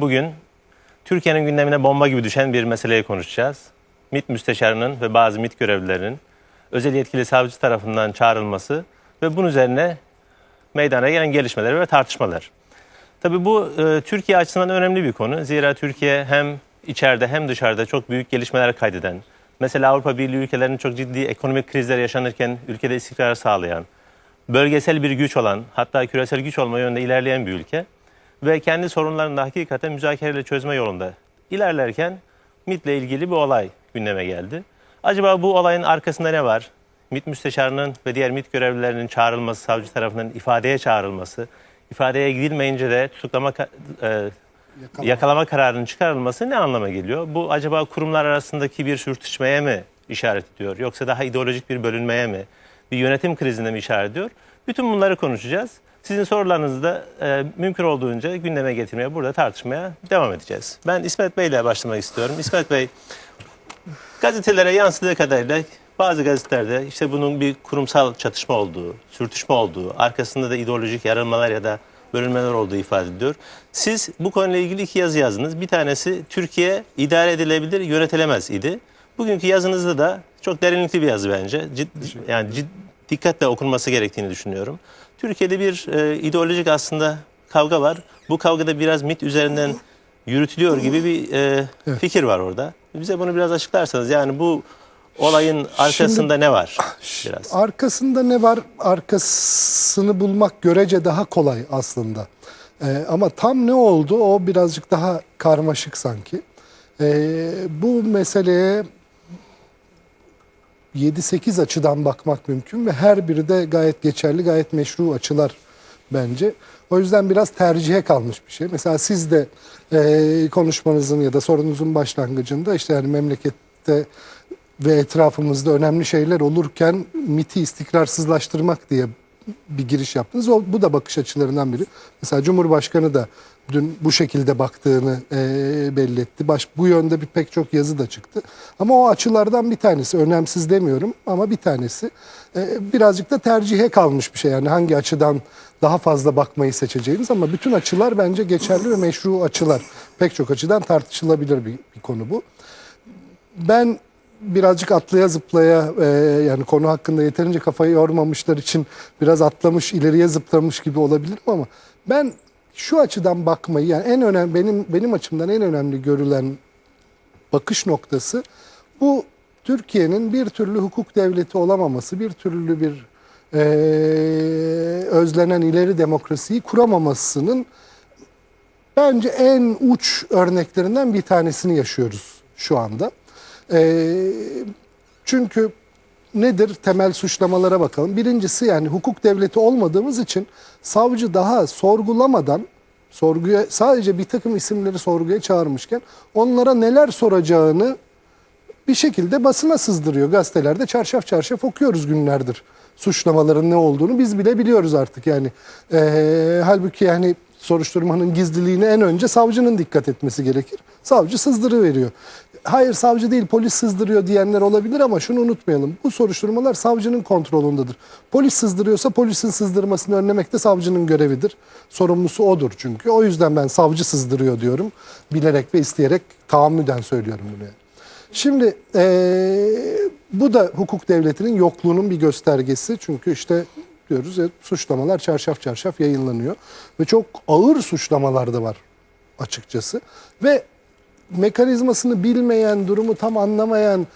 Bugün Türkiye'nin gündemine bomba gibi düşen bir meseleyi konuşacağız. MİT müsteşarının ve bazı MİT görevlilerinin özel yetkili savcı tarafından çağrılması ve bunun üzerine meydana gelen gelişmeler ve tartışmalar. Tabii bu e, Türkiye açısından önemli bir konu. Zira Türkiye hem içeride hem dışarıda çok büyük gelişmeler kaydeden, mesela Avrupa Birliği ülkelerinin çok ciddi ekonomik krizler yaşanırken ülkede istikrar sağlayan, bölgesel bir güç olan, hatta küresel güç olma yönünde ilerleyen bir ülke ve kendi sorunlarını da hakikaten müzakereyle çözme yolunda ilerlerken MİT'le ilgili bir olay gündeme geldi. Acaba bu olayın arkasında ne var? MİT müsteşarının ve diğer MİT görevlilerinin çağrılması, savcı tarafından ifadeye çağrılması, ifadeye gidilmeyince de tutuklama e, yakalama. kararının çıkarılması ne anlama geliyor? Bu acaba kurumlar arasındaki bir sürtüşmeye mi işaret ediyor? Yoksa daha ideolojik bir bölünmeye mi? Bir yönetim krizine mi işaret ediyor? Bütün bunları konuşacağız. Sizin sorularınızı da e, mümkün olduğunca gündeme getirmeye, burada tartışmaya devam edeceğiz. Ben İsmet Bey ile başlamak istiyorum. İsmet Bey, gazetelere yansıdığı kadarıyla bazı gazetelerde işte bunun bir kurumsal çatışma olduğu, sürtüşme olduğu, arkasında da ideolojik yarılmalar ya da bölünmeler olduğu ifade ediliyor. Siz bu konuyla ilgili iki yazı yazdınız. Bir tanesi Türkiye idare edilebilir, yönetilemez idi. Bugünkü yazınızda da çok derinlikli bir yazı bence. Cid, yani cid, dikkatle okunması gerektiğini düşünüyorum. Türkiye'de bir e, ideolojik aslında kavga var. Bu kavgada biraz MIT üzerinden yürütülüyor gibi bir e, fikir var orada. Bize bunu biraz açıklarsanız yani bu olayın arkasında ne var biraz? Arkasında ne var? Arkasını bulmak görece daha kolay aslında. Ee, ama tam ne oldu o birazcık daha karmaşık sanki. Ee, bu meseleye 7-8 açıdan bakmak mümkün ve her biri de gayet geçerli, gayet meşru açılar bence. O yüzden biraz tercihe kalmış bir şey. Mesela siz de e, konuşmanızın ya da sorunuzun başlangıcında işte yani memlekette ve etrafımızda önemli şeyler olurken MIT'i istikrarsızlaştırmak diye bir giriş yaptınız. O, bu da bakış açılarından biri. Mesela Cumhurbaşkanı da dün bu şekilde baktığını e, belli etti. Baş, bu yönde bir pek çok yazı da çıktı. Ama o açılardan bir tanesi, önemsiz demiyorum ama bir tanesi. E, birazcık da tercihe kalmış bir şey. Yani hangi açıdan daha fazla bakmayı seçeceğiniz ama bütün açılar bence geçerli ve meşru açılar. Pek çok açıdan tartışılabilir bir, bir konu bu. Ben birazcık atlaya zıplaya e, yani konu hakkında yeterince kafayı yormamışlar için biraz atlamış ileriye zıplamış gibi olabilirim ama ben şu açıdan bakmayı yani en önemli benim benim açımdan en önemli görülen bakış noktası bu Türkiye'nin bir türlü hukuk devleti olamaması, bir türlü bir e, özlenen ileri demokrasiyi kuramamasının bence en uç örneklerinden bir tanesini yaşıyoruz şu anda. E, çünkü nedir? Temel suçlamalara bakalım. Birincisi yani hukuk devleti olmadığımız için savcı daha sorgulamadan sorguya sadece bir takım isimleri sorguya çağırmışken onlara neler soracağını bir şekilde basına sızdırıyor. Gazetelerde çarşaf çarşaf okuyoruz günlerdir. Suçlamaların ne olduğunu biz bile biliyoruz artık yani. Ee, halbuki yani soruşturmanın gizliliğine en önce savcının dikkat etmesi gerekir. Savcı sızdırı veriyor. Hayır savcı değil polis sızdırıyor diyenler olabilir ama şunu unutmayalım. Bu soruşturmalar savcının kontrolündedir. Polis sızdırıyorsa polisin sızdırmasını önlemek de savcının görevidir. Sorumlusu odur çünkü. O yüzden ben savcı sızdırıyor diyorum. Bilerek ve isteyerek tahammüden söylüyorum bunu. Şimdi ee, bu da hukuk devletinin yokluğunun bir göstergesi. Çünkü işte diyoruz ya suçlamalar çarşaf çarşaf yayınlanıyor. Ve çok ağır suçlamalar da var açıkçası. Ve mekanizmasını bilmeyen, durumu tam anlamayan,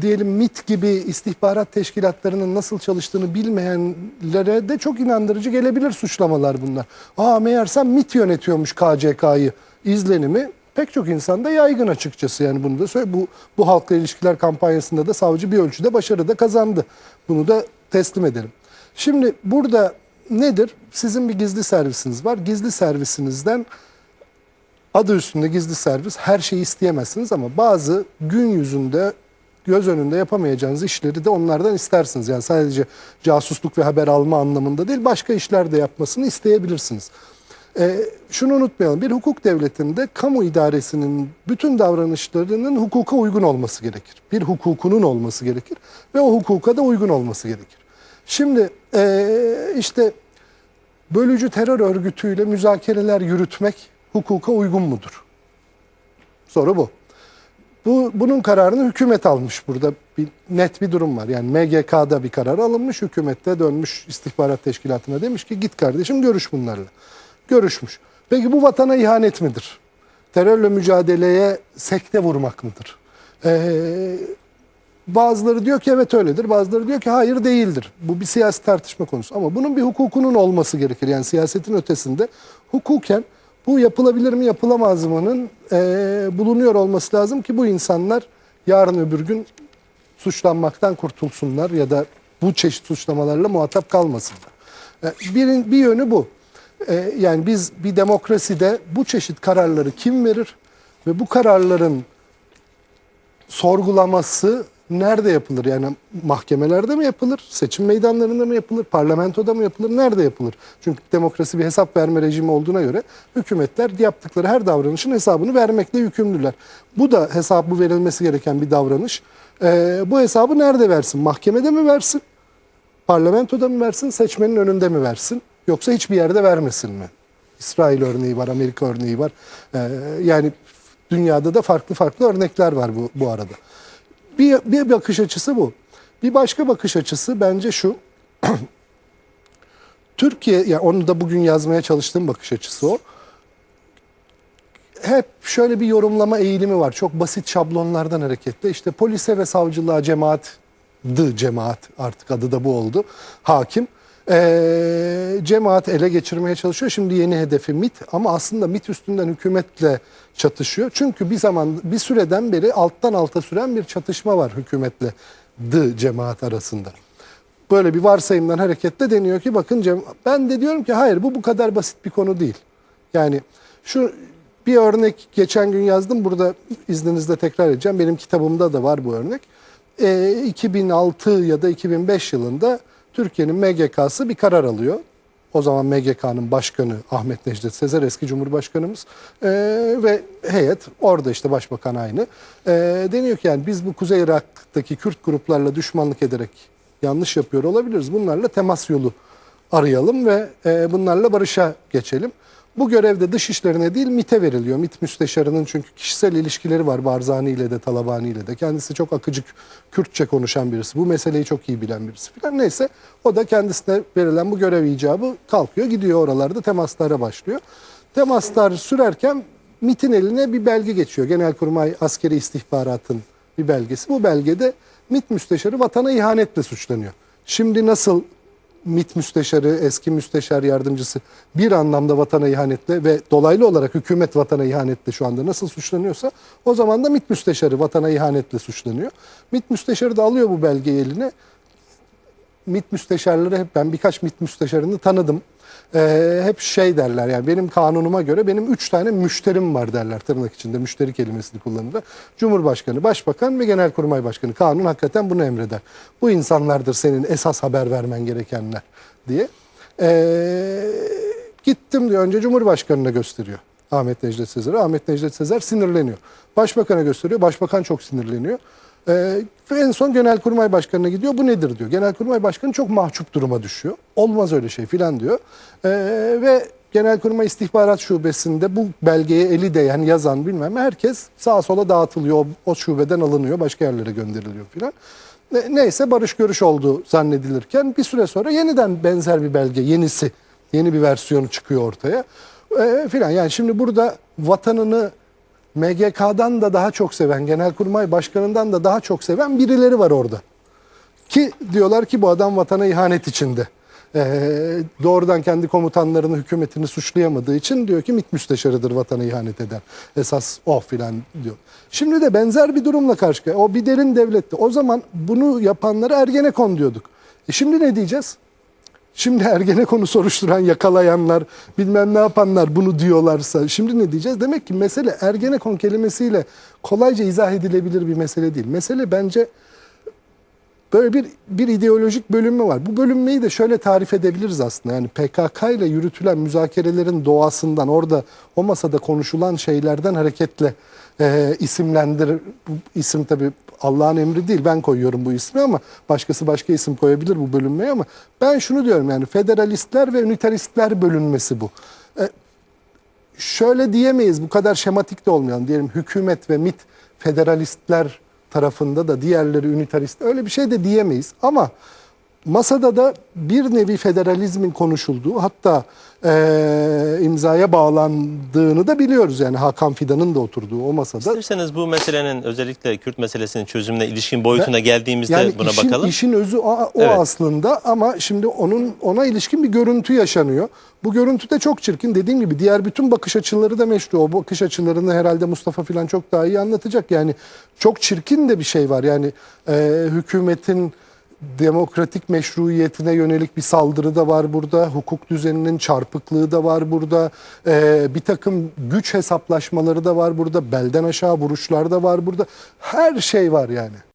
diyelim MIT gibi istihbarat teşkilatlarının nasıl çalıştığını bilmeyenlere de çok inandırıcı gelebilir suçlamalar bunlar. Aa meğersem MIT yönetiyormuş KCK'yı izlenimi pek çok insanda yaygın açıkçası yani bunu da söyle bu bu halkla ilişkiler kampanyasında da savcı bir ölçüde başarı da kazandı. Bunu da teslim edelim. Şimdi burada nedir? Sizin bir gizli servisiniz var. Gizli servisinizden adı üstünde gizli servis her şeyi isteyemezsiniz ama bazı gün yüzünde göz önünde yapamayacağınız işleri de onlardan istersiniz. Yani sadece casusluk ve haber alma anlamında değil başka işler de yapmasını isteyebilirsiniz. Ee, şunu unutmayalım bir hukuk devletinde kamu idaresinin bütün davranışlarının hukuka uygun olması gerekir. Bir hukukunun olması gerekir ve o hukuka da uygun olması gerekir. Şimdi ee, işte bölücü terör örgütüyle müzakereler yürütmek hukuka uygun mudur? Soru bu. Bu bunun kararını hükümet almış burada. Bir, net bir durum var. Yani MGK'da bir karar alınmış, hükümette dönmüş istihbarat teşkilatına demiş ki git kardeşim görüş bunlarla. Görüşmüş. Peki bu vatana ihanet midir? Terörle mücadeleye sekte vurmak mıdır? Ee, bazıları diyor ki evet öyledir, bazıları diyor ki hayır değildir. Bu bir siyasi tartışma konusu ama bunun bir hukukunun olması gerekir. Yani siyasetin ötesinde hukuken bu yapılabilir mi yapılamaz mı'nın e, bulunuyor olması lazım ki bu insanlar yarın öbür gün suçlanmaktan kurtulsunlar ya da bu çeşit suçlamalarla muhatap kalmasınlar. E, Bir, bir yönü bu. E, yani biz bir demokraside bu çeşit kararları kim verir ve bu kararların sorgulaması nerede yapılır? Yani mahkemelerde mi yapılır? Seçim meydanlarında mı yapılır? Parlamentoda mı yapılır? Nerede yapılır? Çünkü demokrasi bir hesap verme rejimi olduğuna göre hükümetler yaptıkları her davranışın hesabını vermekle yükümlüler. Bu da hesabı verilmesi gereken bir davranış. Ee, bu hesabı nerede versin? Mahkemede mi versin? Parlamentoda mı versin? Seçmenin önünde mi versin? Yoksa hiçbir yerde vermesin mi? İsrail örneği var, Amerika örneği var. Ee, yani dünyada da farklı farklı örnekler var bu, bu arada. Bir, bir bakış açısı bu. Bir başka bakış açısı bence şu. Türkiye, yani onu da bugün yazmaya çalıştığım bakış açısı o. Hep şöyle bir yorumlama eğilimi var. Çok basit şablonlardan hareketle. İşte polise ve savcılığa cemaat, dı cemaat artık adı da bu oldu. Hakim. Ee, cemaat ele geçirmeye çalışıyor. Şimdi yeni hedefi MIT ama aslında MIT üstünden hükümetle çatışıyor. Çünkü bir zaman bir süreden beri alttan alta süren bir çatışma var hükümetle dı cemaat arasında. Böyle bir varsayımdan hareketle deniyor ki bakın ben de diyorum ki hayır bu bu kadar basit bir konu değil. Yani şu bir örnek geçen gün yazdım burada izninizle tekrar edeceğim. Benim kitabımda da var bu örnek. Ee, 2006 ya da 2005 yılında Türkiye'nin MGK'sı bir karar alıyor. O zaman MGK'nın başkanı Ahmet Necdet Sezer eski Cumhurbaşkanımız Ee, ve heyet orada işte başbakan aynı. Ee, deniyor ki yani biz bu Kuzey Irak'taki Kürt gruplarla düşmanlık ederek yanlış yapıyor olabiliriz. Bunlarla temas yolu arayalım ve e, bunlarla barışa geçelim. Bu görevde dış işlerine değil MİT'e veriliyor. MİT müsteşarının çünkü kişisel ilişkileri var Barzani ile de Talabani ile de. Kendisi çok akıcı Kürtçe konuşan birisi. Bu meseleyi çok iyi bilen birisi falan. Neyse o da kendisine verilen bu görev icabı kalkıyor gidiyor oralarda temaslara başlıyor. Temaslar sürerken MİT'in eline bir belge geçiyor. Genelkurmay Askeri İstihbarat'ın bir belgesi. Bu belgede MİT müsteşarı vatana ihanetle suçlanıyor. Şimdi nasıl MİT müsteşarı, eski müsteşar yardımcısı bir anlamda vatana ihanetle ve dolaylı olarak hükümet vatana ihanetle şu anda nasıl suçlanıyorsa o zaman da MİT müsteşarı vatana ihanetle suçlanıyor. MİT müsteşarı da alıyor bu belgeyi eline. MİT müsteşarları ben birkaç MİT müsteşarını tanıdım. Ee, hep şey derler yani benim kanunuma göre benim üç tane müşterim var derler tırnak içinde müşteri kelimesini kullanırlar. Cumhurbaşkanı, Başbakan ve Genelkurmay Başkanı. Kanun hakikaten bunu emreder. Bu insanlardır senin esas haber vermen gerekenler diye. Ee, gittim diyor önce Cumhurbaşkanı'na gösteriyor. Ahmet Necdet Sezer'e. Ahmet Necdet Sezer sinirleniyor. Başbakan'a gösteriyor. Başbakan çok sinirleniyor. Ee, en son Genelkurmay Başkanı'na gidiyor. Bu nedir diyor. Genelkurmay Başkanı çok mahcup duruma düşüyor. Olmaz öyle şey filan diyor. Ee, ve Genelkurmay İstihbarat Şubesi'nde bu belgeye eli değen yazan bilmem herkes sağa sola dağıtılıyor. O, o şubeden alınıyor. Başka yerlere gönderiliyor filan. Ne- Neyse barış görüş olduğu zannedilirken bir süre sonra yeniden benzer bir belge, yenisi, yeni bir versiyonu çıkıyor ortaya. Ee, filan yani şimdi burada vatanını MGK'dan da daha çok seven, Genelkurmay Başkanı'ndan da daha çok seven birileri var orada. Ki diyorlar ki bu adam vatana ihanet içinde. Ee, doğrudan kendi komutanlarını, hükümetini suçlayamadığı için diyor ki MİT müsteşarıdır vatana ihanet eden. Esas o filan diyor. Şimdi de benzer bir durumla karşı. O bir derin devletti. O zaman bunu yapanlara Ergenekon diyorduk. E şimdi ne diyeceğiz? Şimdi Ergenekon'u soruşturan, yakalayanlar, bilmem ne yapanlar bunu diyorlarsa şimdi ne diyeceğiz? Demek ki mesele Ergenekon kelimesiyle kolayca izah edilebilir bir mesele değil. Mesele bence böyle bir bir ideolojik bölünme var. Bu bölünmeyi de şöyle tarif edebiliriz aslında. Yani PKK ile yürütülen müzakerelerin doğasından, orada o masada konuşulan şeylerden hareketle e, isimlendir. Bu isim tabii Allah'ın emri değil. Ben koyuyorum bu ismi ama başkası başka isim koyabilir bu bölünmeye ama ben şunu diyorum yani federalistler ve üniteristler bölünmesi bu. E, şöyle diyemeyiz bu kadar şematik de olmayalım. Diyelim hükümet ve MIT federalistler tarafında da diğerleri ünitarist öyle bir şey de diyemeyiz. Ama masada da bir nevi federalizmin konuşulduğu hatta eee, imzaya bağlandığını da biliyoruz. Yani Hakan Fidan'ın da oturduğu o masada. İsterseniz bu meselenin özellikle Kürt meselesinin çözümüne ilişkin boyutuna geldiğimizde Yani buna işin, bakalım. işin özü o, o Evet. aslında ama şimdi onun ona ilişkin bir görüntü yaşanıyor. Bu görüntü de çok çirkin. Dediğim gibi diğer bütün bakış açıları da meşru. O bakış açılarını herhalde Mustafa filan çok daha iyi anlatacak. Yani çok çirkin de bir şey var. Yani e, hükümetin demokratik meşruiyetine yönelik bir saldırı da var burada. Hukuk düzeninin çarpıklığı da var burada. E, bir takım güç hesaplaşmaları da var burada. Belden aşağı vuruşlar da var burada. Her şey var yani.